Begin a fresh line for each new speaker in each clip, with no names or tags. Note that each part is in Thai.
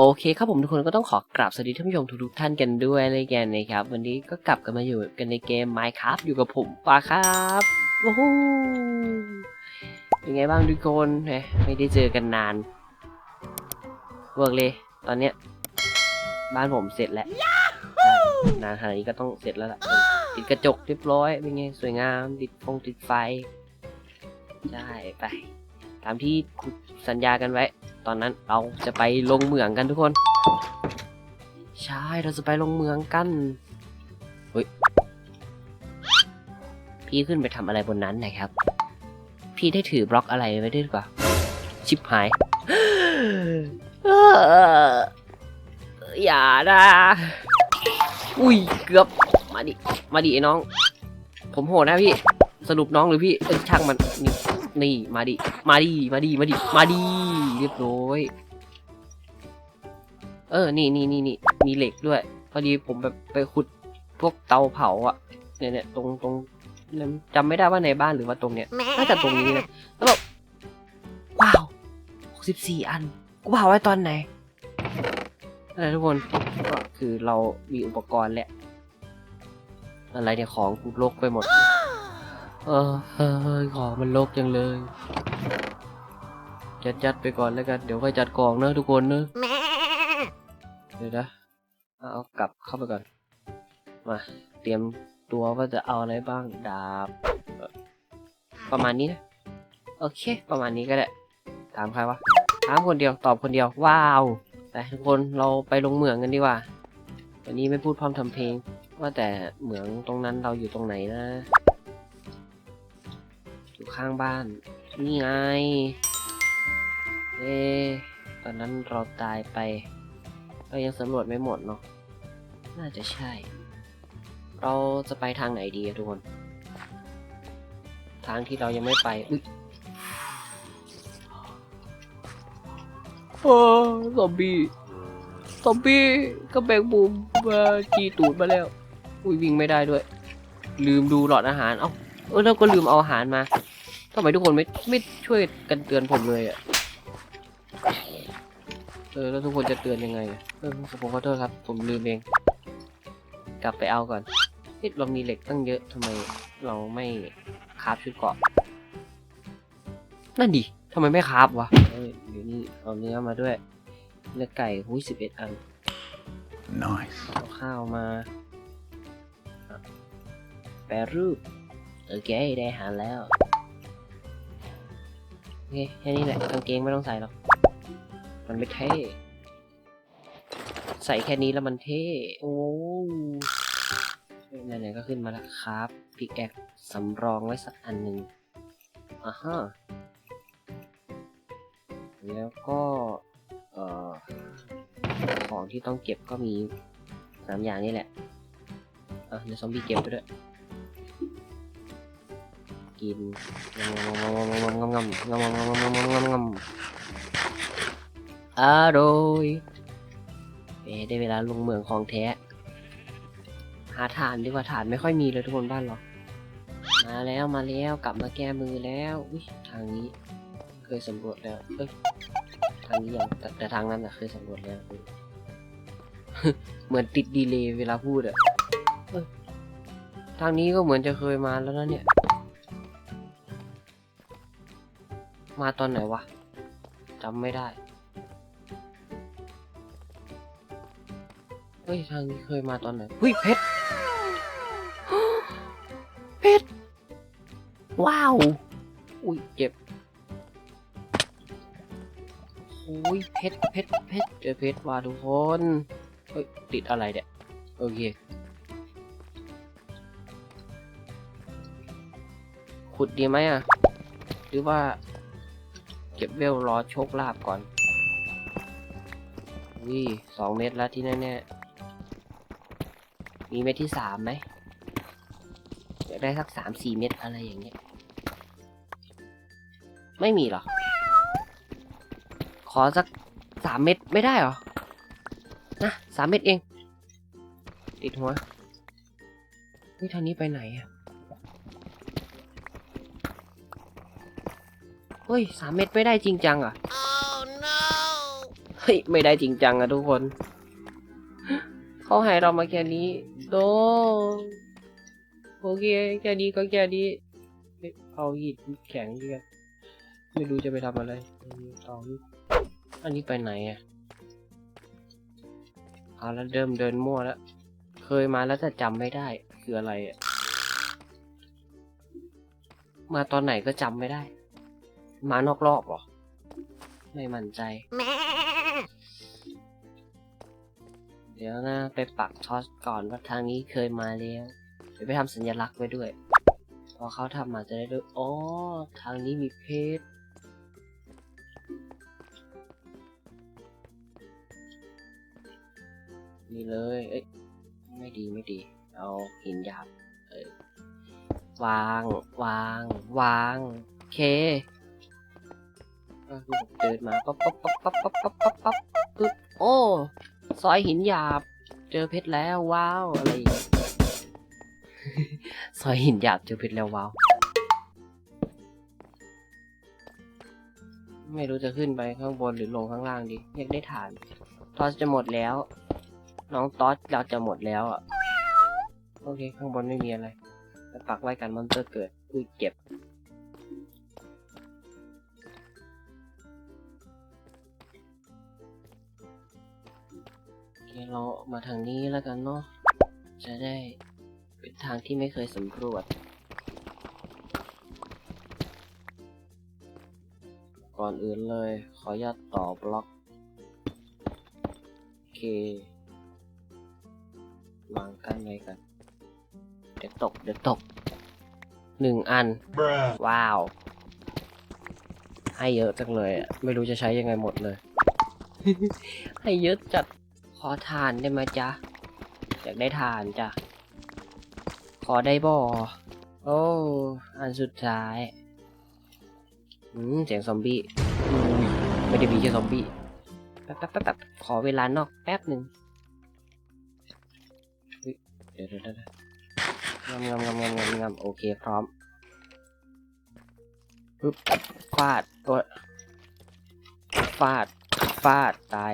โอเคครับผมทุกคนก็ต้องขอกราบสวัสดีท่านผู้ชมทุกๆท่านกันด้วยเลยกันนะครับ วันนี้ก็กลับกันมาอยู่กันในเกม Minecraft อยู่กับผมปาครับโอ้โหเป็นไงบ้างทุกคนเฮ้ยไม่ได้เจอกันนานเวิร์กเลยตอนเนี้ยบ้านผมเสร็จแล้วใช่นานขนาดนี้ก็ต้องเสร็จแล้วล่ะติดกระจกเรียบร้อยเป็นไงสวยงามติดฟงติดไฟได้ไป ตามที่สัญญากันไว้ ตอนนั้นเราจะไปลงเหมืองกันทุกคน ใช่เราจะไปลงเหมืองกันเฮ้ยพี่ขึ้นไปทำอะไรบนนั้นนะครับ พี่ได้ถือบล็อกอะไรไว้ด้วยหรือเปล่าชิบหายอย่านะอุ้ยเกือบมาดิมาดิไอ้น้อง ผมโหดนะพี่ สรุปน้องหรือพี่เอ้ยช่างมันนี่ นี่มาดิ มาดิ มาดิ มาดิ มาดิ เรียบร้อย เออ นี่นี่นี่นี่มีเหล็กด้วย พอดีผมแบบไปขุดพวกเตาเผาอะเนี่ยเนี่ยตรงตรงจำไม่ได้ว่าในบ้านหรือว่าตรงเนี้ย น่าจะตรงนี้นะ แล้วแบบว้าว64อัน กูเผาไว้ตอนไหนอะไรทุกคน ก็คือเรามีอุปกรณ์แหละ อะไรเนี่ยของกูลกไปหมด เออเฮ้ยของมันลกจังเลย จัดจัดไปก่อนแล้วกัน เดี๋ยวค่อยจัดกล่องเนอะทุกคนเนอะเดี๋ยวนะ เอากลับเข้าไปก่อน มา เตรียมตัวว่าจะเอาอะไรบ้าง ดาบ ประมาณนี้นะ โอเค ประมาณนี้ก็ได้ ถามใครวะ ถามคนเดียว ตอบคนเดียว ว้าวไปทุกคนเราไปลงเหมืองกันดีกว่า วันนี้ไม่พูดพร้อมทำเพลง ว่าแต่เหมืองตรงนั้นเราอยู่ตรงไหนนะ อยู่ข้างบ้าน นี่ไง เอ๊ะตอนนั้นเราตายไป เรายังสำรวจไม่หมดเนาะ น่าจะใช่ เราจะไปทางไหนดีทุกคน ทางที่เรายังไม่ไปอุ๊ยโอ้ซอมบี้ ซอมบี้ก็แบงมุมมาจีตูดมาแล้ว อุ้ยวิ่งไม่ได้ด้วย ลืมดูหลอดอาหาร เอ้า เออแล้วก็ลืมเอาอาหารมาทำไมทุกคนไม่ไม่ช่วยกันเตือนผมเลยอะเออแล้วทุกคนจะเตือนยังไงอะเออผมขอโทษครับ ผมลืมเอง กลับไปเอาก่อนเฮ้ยเรามีเหล็กตั้งเยอะทำไมเราไม่คราฟชุดเกราะนั่นดิทำไมไม่คราฟวะเอ้ยเดี๋ยวนี้เอาเนื้อมาด้วย เนื้อไก่หุ้ยสิบเอ็ดอัน
Nice.
เอาข้าวมาอะแปรรูป โอเคได้อาหารแล้วโอเคแค่นี้แหละกางเกงไม่ต้องใส่หรอก มันไม่เท่ ใส่แค่นี้แล้วมันเท่ โอ้ไหนๆก็ขึ้นมาแล้วครับพิกแอคสำรองไว้สักอันหนึ่งอ่าฮะแล้วก็เอ่อของที่ต้องเก็บก็มีสามอย่างนี่แหละอะเดี๋ยวซอมบี้เก็บไปด้วย กินงำงำงำงำงำงำงำงำงำงำงำอร่อยเอ๊ะได้เวลาลงเมืองของแท้ หาฐานดีกว่าฐานไม่ค่อยมีเลยทุกคนบ้านเรามาแล้วมาแล้วกลับมาแก้มือแล้วอุ้ยทางนี้ เคยสำรวจแล้วเอ้ยทางนี้ยังแต่แต่ทางนั้นอะเคยสำรวจแล้วเหมือนติดดีเลย์เวลาพูดอะเอ้ยทางนี้ก็เหมือนจะเคยมาแล้วนะเนี่ย มาตอนไหนวะจำไม่ได้เฮ้ยทางนี้เคยมาตอนไหนเฮ้ยเพชรเพชรว้าว อุ้ยเจ็บโอ้ยเพชรเพชรเพชรเจอเพชรว่ะทุกคนเฮ้ยติดอะไรเนี่ยโอเคขุดดีไหมอะ หรือว่า เก็บเวลรอโชคลาภก่อนวิสองเม็ดแล้วที่แน่ๆมีเม็ดที่สามไหมอยากได้สักสามสี่เม็ดอะไรอย่างเงี้ย ไม่มีหรอ ขอสักสามเม็ดไม่ได้หรอ นะสามเม็ดเอง ติดหัวเฮ้ยทางนี้ไปไหนอะ เฮ้ยสามเม็ดไม่ได้จริงจังอะ
Oh no!
ฮ้ยไม่ได้จริงจังอะทุกคน เขาให้เรามาแค่นี้โดโอเคแค่นี้ก็แค่นี้เฮ้ยเอาหินแข็งดีกันไม่รู้จะไปทำอะไรเอาอันนี้ไปไหนอะเอาแล้วเริ่มเดินมั่วแล้ว เคยมาแล้วแต่จำไม่ได้ คืออะไรอะมาตอนไหนก็จำไม่ได้ มานอกรอบเหรอ ไม่มั่นใจ เดี๋ยวนะ ไปปักทอสก่อนว่าทางนี้เคยมาแล้วเดี๋ยวไปทำสัญลักษณ์ไว้ด้วย พอเขาทำมาจะได้รู้อ๋อ ทางนี้มีเพชรนี่เลย เอ้ย ไม่ดีไม่ดี เอาหินหยาบเออวาง วาง วางโอเค ก็คือผมเดินมาปั๊บปั๊บปั๊บปั๊บปั๊บปั๊บปั๊บปั๊บปึ๊บโอ้ซอยหินหยาบ เจอเพชรแล้วว้าวอะไรซอยหินหยาบเจอเพชรแล้วว้าวไม่รู้จะขึ้นไปข้างบนหรือลงข้างล่างดีอยากได้ฐานทอสจะหมดแล้ว น้องตอสเราจะหมดแล้วอะโอเค ข้างบนไม่มีอะไรไปปักไว้กันมอนเตอร์เกิดอุ้ยเจ็บ เคเรามาทางนี้แล้วกันเนาะ จะได้เป็นทางที่ไม่เคยสำรวจ ก่อนอื่นเลย ขออนุญาตต่อบล็อก โอเควางกั้นไว้กัน เดี๋ยวตก เดี๋ยวตก หนึ่งอัน
Bruh.
ว้าว ให้เยอะจังเลยอะไม่รู้จะใช้ยังไงหมดเลย ให้เยอะจัด ขอทานได้ไหมจ๊ะ อยากได้ทานจ้ะ ขอได้บ่โอ้ อันสุดท้าย อืม เสียงซอมบี้ไม่ได้มีแค่ซอมบี้ แป๊บแป๊บแป๊บขอเวลานอกแป๊บหนึ่งเดี๋ยวเดี๋ยวเดี๋ยวเดี๋ยวงามงามงามงามงามงามโอเค พร้อมปึ๊บฟาดตัวฟาด ฟาด ตาย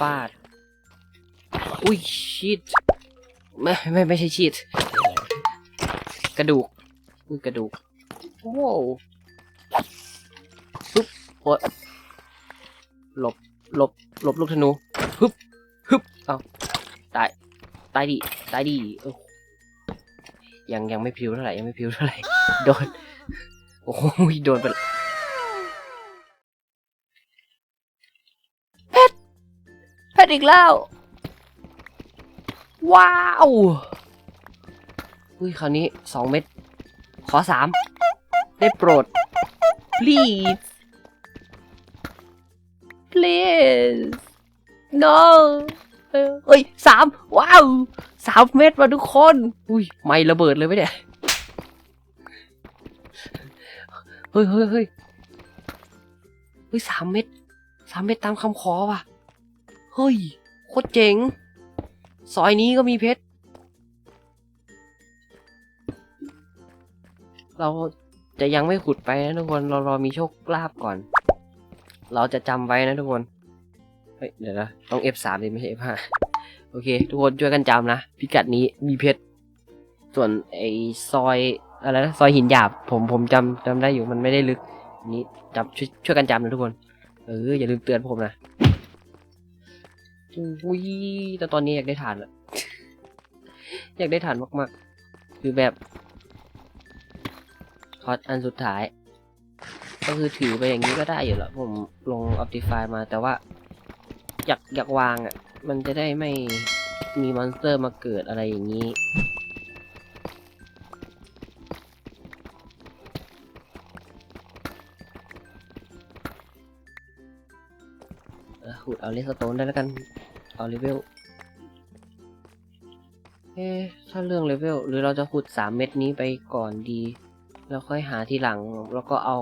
ฟาด อุ้ยชีตไม่ไม่ไม่ใช่ชีตกระดูกอุ้ยกระดูกว้าวปึ๊บโอ้ยหลบหลบหลบลูกธนูฮึบฮึบเอาตายตายดิตายดิเออยังยังไม่พิวเท่าไหร่ยังไม่พิวเท่าไหร่โดนโอ้โหโดนไปเพชรเพชรอีกแล้ว ว้าวอุ้ยคราวนี้สองเม็ด ขอสาม ได้โปรด please please no เอ้ยสามว้าวสามเม็ดมาทุกคน อุ้ยไม่ระเบิดเลยไหมเนี่ย เฮ้ยเฮ้ยเฮ้ยเฮ้ยสามเม็ดสามเม็ดตามคำขอว่ะ เฮ้ย โคตรเจ๋ง ซอยนี้ก็มีเพชร เราจะยังไม่ขุดไปนะทุกคน เรารอมีโชคลาภก่อน เราจะจำไว้นะทุกคน เฮ้ย เดี๋ยวนะ ต้อง F3 ดิไม่ใช่ F5 โอเค ทุกคนช่วยกันจำนะ พิกัดนี้มีเพชร ส่วนไอ้ซอยอะไรนะ ซอยหินหยาบ ผมผมจำจำได้อยู่มันไม่ได้ลึกนนี้จำช่วยช่วยกันจำนะทุกคน เอออย่าลืมเตือนผมนะ อุ้ยแต่ตอนนี้อยากได้ฐานอะอยากได้ฐานมากๆ คือแบบทอดอันสุดท้าย ก็คือถือไปอย่างนี้ก็ได้อยู่แล้วผมลง Optify มาแต่ว่า อยากอยากวางอะ่ะมันจะได้ไม่มีมอนสเตอร์มาเกิดอะไรอย่างนี้เออขุดเอาเลสโตนได้แล้วกัน เอาเลเวล เอ๊ถ้าเรื่องเลเวล หรือเราจะขุดสามเม็ดนี้ไปก่อนดี แล้วค่อยหาทีหลัง แล้วก็เอา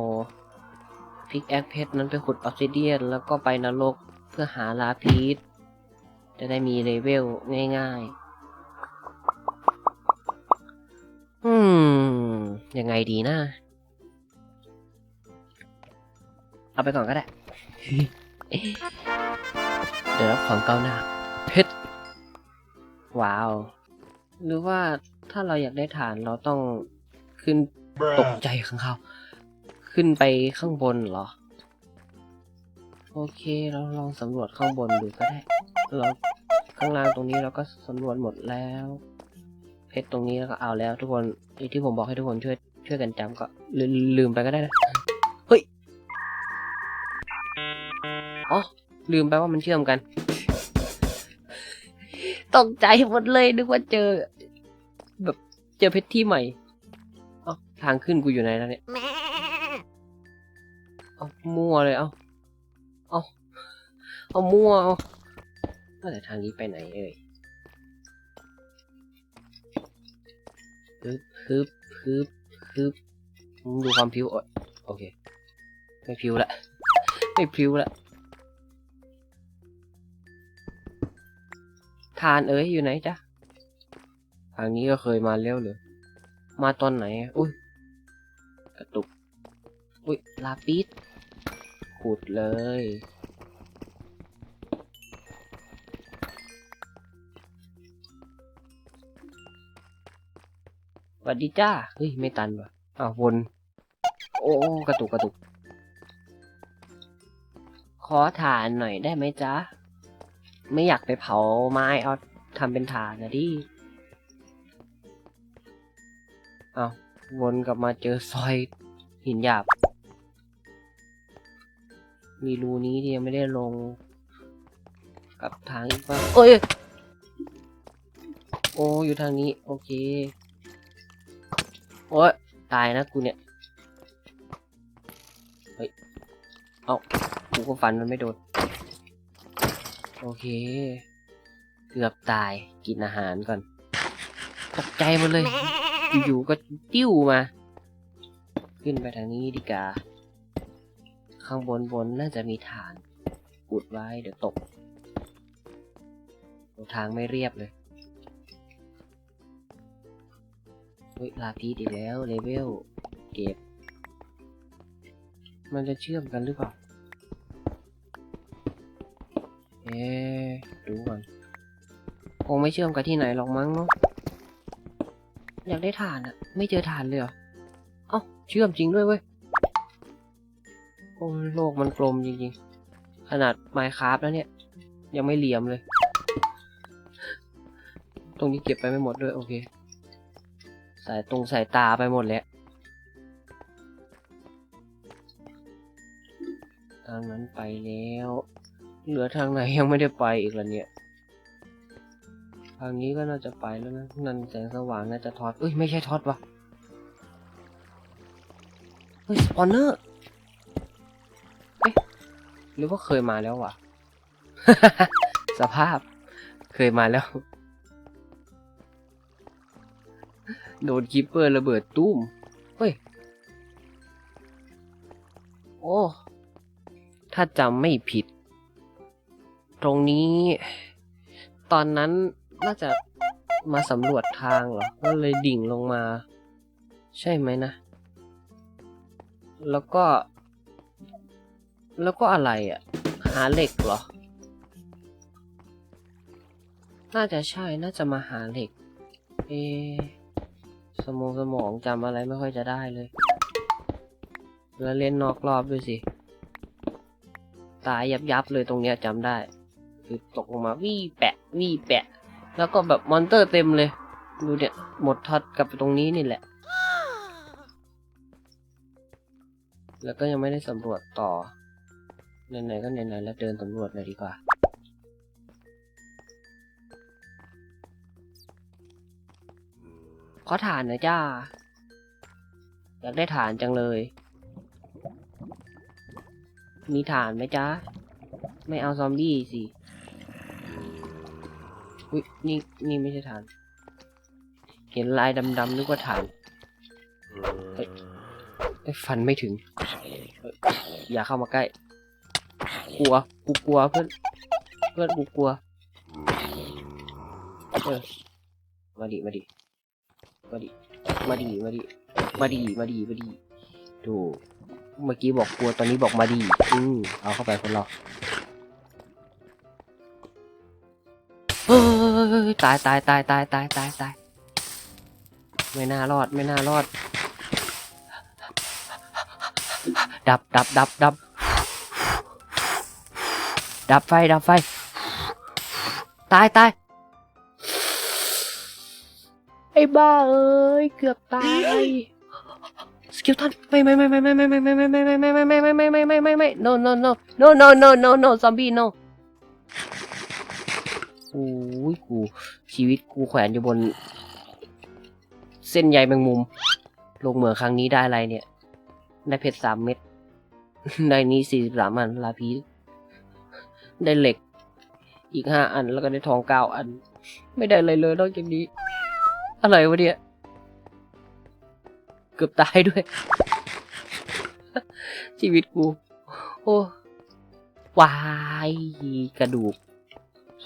พิกแอคเพชรนั้นไปขุดออ s ซิเดียน แล้วก็ไปนรกเพื่อหาลาพีสจะได้มีเลเวลง่ายๆ อืม ยังไงดีนะ เอาไปก่อนก็ได้ เดี๋ยวรับความก้าวหน้าเพชรว้าว หรือว่าถ้าเราอยากได้ฐานเราต้องขึ้นตกใจข้างเขาขึ้นไปข้างบนเหรอ โอเคเราลองสำรวจข้างบนดูก็ได้เราข้างล่างตรงนี้เราก็สำรวจหมดแล้ว เพชรตรงนี้เราก็เอาแล้วทุกคนไอ้ที่ผมบอกให้ทุกคนช่วยช่วยกันจำก็ลืมลืมไปก็ได้นะเฮ้ยอ๋อ ลืมไปว่ามันเชื่อมกัน ตกใจหมดเลยนึกว่าเจอ แบบเจอเพชรที่ใหม่เอ้าทางขึ้นกูอยู่ไหนแล้วเนี่ยเอามั่วเลยเอาเอาเอามั่วเอาว่าแต่ทางนี้ไปไหนเอ่ยฮึบฮึบฮึบฮึบมึงดูความพิวอะโอเค ไม่พิวละ ไม่พิวละ ทานเอ้ยอยู่ไหนจ๊ะ ทางนี้ก็เคยมาแล้วเลยมาตอนไหน อุ้ย กระตุก อุ้ย ลาปิดขุดเลยสวัสดีจ้า เฮ้ย ไม่ตันว่ะอ้าววนโอ้โอ้ กระตุก กระตุก ขอฐานหน่อยได้ไหมจ๊ะ ไม่อยากไปเผาไม้เอาทำเป็นฐานนะดิเอาวนกลับมาเจอซอยหินหยาบ มีรูนี้ที่ยังไม่ได้ลง กับทางอีกว่าเอ้ย โอ้อยู่ทางนี้ โอเค โอ้ย ตายนะกูเนี่ย เฮ้ย เอากูก็ฟันมันไม่โดน โอเค เกือบตายกินอาหารก่อน ตกใจหมดเลย อยู่ๆก็ติ้วมา ขึ้นไปทางนี้ดีกว่าข้างบนบนน่าจะมีฐานอุดไว้เดี๋ยวตกโอ้ทางไม่เรียบเลยเฮ้ยลาพีดอีกแล้วเลเวลเก็บ มันจะเชื่อมกันหรือเปล่า ดูก่อนคงไม่เชื่อมกับที่ไหนหรอกมั้งเนาะอยากได้ฐานอะไม่เจอฐานเลยเหรอเอ้าเชื่อมจริงด้วยเว้ยโอ้โลกมันกลมจริงๆ ขนาดไมค์คราฟแล้วเนี่ย ยังไม่เหลี่ยมเลย ตรงนี้เก็บไปไม่หมดด้วย โอเค สายตรงสายตาไปหมดแล้วทางนั้นไปแล้ว เหลือทางไหนยังไม่ได้ไปอีกแล้วเนี่ย ทางนี้ก็น่าจะไปแล้วนะ นั่นแสงสว่างน่าจะทอดเอ้ยไม่ใช่ทอดวะเฮ้ยสปอนเนอร์เอ๊ะหรือว่าเคยมาแล้ววะสภาพเคยมาแล้ว โดนคิปเปอร์ระเบิดตุ้มเฮ้ย โอ้ ถ้าจำไม่ผิด ตรงนี้ ตอนนั้นน่าจะมาสำรวจทางเหรอ ก็เลยดิ่งลงมา ใช่ไหมนะ แล้วก็ แล้วก็อะไรอะ่ะ หาเหล็กเหรอ น่าจะใช่ น่าจะมาหาเหล็ก เอะสมองสมองจำอะไรไม่ค่อยจะได้เลย แล้วเล่นนอกรอบด้วยสิ ตายยับยับเลยตรงเนี้ยจำได้ คือตกลงมาวี่แปะวี่แปะ แล้วก็แบบมอนเตอร์เต็มเลย ดูเนี่ย หมดท็อตกับตรงนี้นี่แหละ แล้วก็ยังไม่ได้สำรวจต่อไหนๆก็ไหนๆแล้วเดินสำรวจเลยดีกว่าขอฐานน่อยจ้า อยากได้ฐานจังเลย มีฐานไหมจ้า ไม่เอาซอมบี้สิ อุ้ยนี่นี่ไม่ใช่ฐาน เห็นลายดำๆนึกว่าฐานเอ้ยเอ้ยฟันไม่ถึงเอ้ยอย่าเข้ามาใกล้ กลัว กูกลัวเพื่อน เพื่อนกูกลัว เออ มาดิ มาดิ มาดิ มาดิ มาดิ มาดิ มาดิ มาดิดูเมื่อกี้บอกกลัว ตอนนี้บอกมาดีอืมเอาเข้าไปคนเรา ยตายตายตายตายตายตายตายไม่น่ารอดไม่น่ารอด ดับดับดับดับดับไฟดับไฟ ตายตายไอ้บ้าเอ้ยเกือบตายสกิลตันไม่ไม่ไม่ไม่ไม่ไม่ไม่ไม่ไม่ไม่ไม่ไม่ไม่ไม่ไม่ไม่ไม่ไม่ไม่ no no no no no no no no ซอมบี้ no อ้ยกูชีวิตกูแขวนอยู่บน เส้นใยแมงมุม ลงเหมืองครั้งนี้ได้อะไรเนี่ย ได้เพชรสามเม็ด ได้นี้สี่สามอันลาพีได้เหล็ก อีกห้าอันแล้วก็ได้ทองเก้าอัน ไม่ได้อะไรเลยนอกจากนี้ อะไรวะเนี่ย เกือบตายด้วย ชีวิตกู โอ้วายกระดูก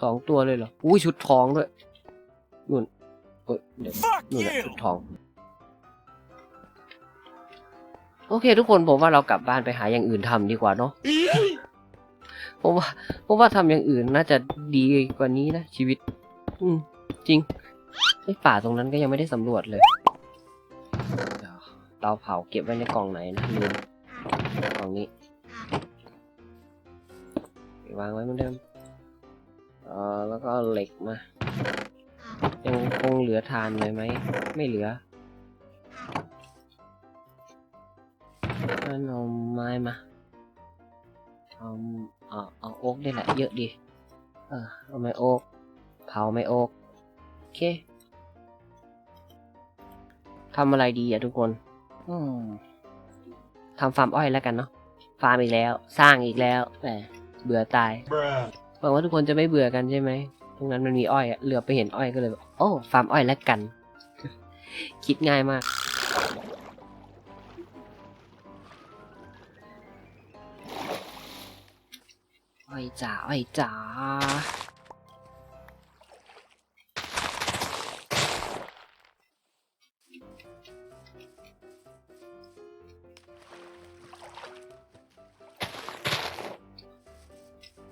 สองตัวเลยเหรอ อุ้ยชุดทองด้วยนุ่นเอ้ยเดี๋ยวนู่นแหละชุดทอง โอเค ทุกคนผมว่าเรากลับบ้านไปหาอย่างอื่นทำดีกว่าเนาะผมว่าผมว่าทำอย่างอื่นน่าจะดีกว่านี้นะชีวิต อืมจริงไอ้ป่าตรงนั้นก็ยังไม่ได้สำรวจเลยเดี๋ยวเตาเผาเก็บไว้ในกล่องไหนนะลืมกล่องนี้วางไว้เหมือนเดิม เออแล้วก็เอาเหล็กมา ยังคงเหลือทานเลยไหม ไม่เหลืองั้นเอาไม้มา เอาเอาเอาโอ๊กได้แหละ เยอะดี เออเอาไม้โอ๊กเผาไม้โอ๊กโอเคทำอะไรดีอะทุกคนอืมทำฟาร์มอ้อยแล้วกันเนาะ ฟาร์มอีกแล้ว สร้างอีกแล้ว แหม เบื่อตาย
Bruh.
หวังว่าทุกคนจะไม่เบื่อกันใช่ไหม ตรงนั้นมันมีอ้อยอะเหลือไปเห็นอ้อยก็เลยแบบโอ้ฟาร์มอ้อยแล้วกัน คิดง่ายมาก อ้อยจ๋าอ้อยจ๋า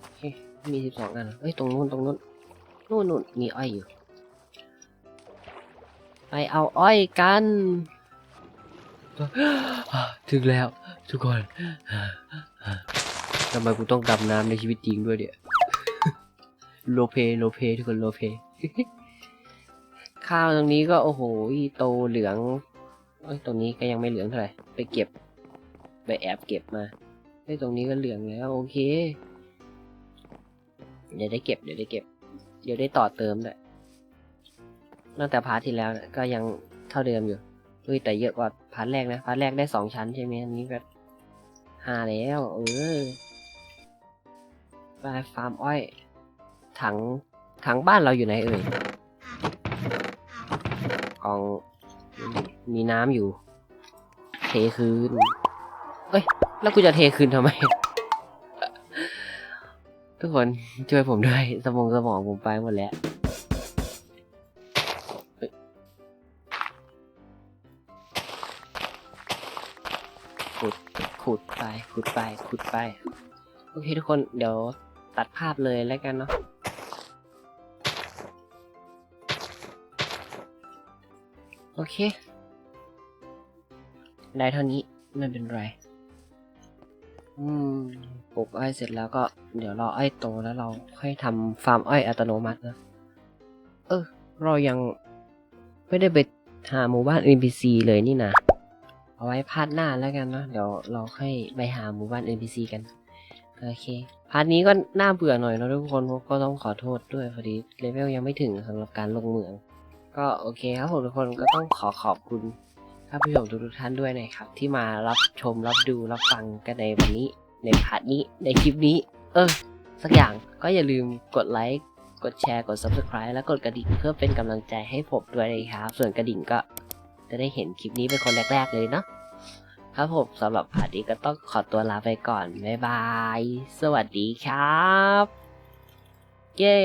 โอเค มีสิบสองอันเอ้ยตรงนู้นตรงนู้นนู่นนู่นมีอ้อยอยู่ ไปเอาอ้อยกัน ถึงแล้วทุกคนทำไมกูต้องดำน้ำในชีวิตจริงด้วยเดี๋ยโลเพโลเพทุกคนโลเพข้าวตรงนี้ก็โอ้โหโตเหลืองเอ้ยตรงนี้ก็ยังไม่เหลืองเท่าไหร่ไปเก็บ ไปแอบเก็บมาเฮ้ยตรงนี้ก็เหลืองแล้ว โอเค เดี๋ยวได้เก็บเดี๋ยวได้เก็บ เดี๋ยวได้ต่อเติมด้วยตั้งแต่พาร์ทที่แล้วนะก็ยังเท่าเดิมอยู่เฮ้ยแต่เยอะกว่าพาร์ทแรกนะพาร์ทแรกได้สองชั้นใช่ไหมอันนี้ก็หาแล้วเออไปฟาร์มอ้อย ถังถังบ้านเราอยู่ไหนเอ่ยกองมีน้ำอยู่ เทคืนเอ้ย แล้วกูจะเทคืนทำไม ทุกคนช่วยผมด้วยสมองสมองผมไปหมดแล้วขุดขุดไปขุดไปขุดไป โอเคทุกคนเดี๋ยวตัดภาพเลยแล้วกันเนาะโอเค ได้เท่านี้ไม่เป็นไร อืมปลูกอ้อยเสร็จแล้วก็เดี๋ยวรออ้อยโตแล้วเราค่อยทำฟาร์มอ้อยอัตโนมัตินะ เออ เรายังไม่ได้ไปหาหมู่บ้าน NPC เลยนี่นะ เอาไว้พาร์ทหน้าแล้วกันเนะเดี๋ยวเราค่อยไปหาหมู่บ้าน NPC กัน โอเค พาร์ทนี้ก็น่าเบื่อหน่อยนะทุกคนก็ต้องขอโทษด้วยพอดีเลเวลยังไม่ถึงสำหรับการลงเหมือง ก็โอเคครับผมทุกคนก็ต้องขอขอบคุณ ท่านผู้ชมทุกท่านด้วยนะครับ ที่มารับชมรับดูรับฟังกันในวันนี้ ในพาร์ทนี้ในคลิปนี้ เออ สักอย่างก็อย่าลืมกดไลค์กดแชร์กด subscribe และกดกระดิ่งเพื่อเป็นกำลังใจให้ผมด้วยนะครับ ส่วนกระดิ่งก็จะได้เห็นคลิปนี้เป็นคนแรก ๆ เลยเนาะครับผมสำหรับพาร์ทนี้ก็ต้องขอตัวลาไปก่อน บ๊ายบาย สวัสดีครับ เย้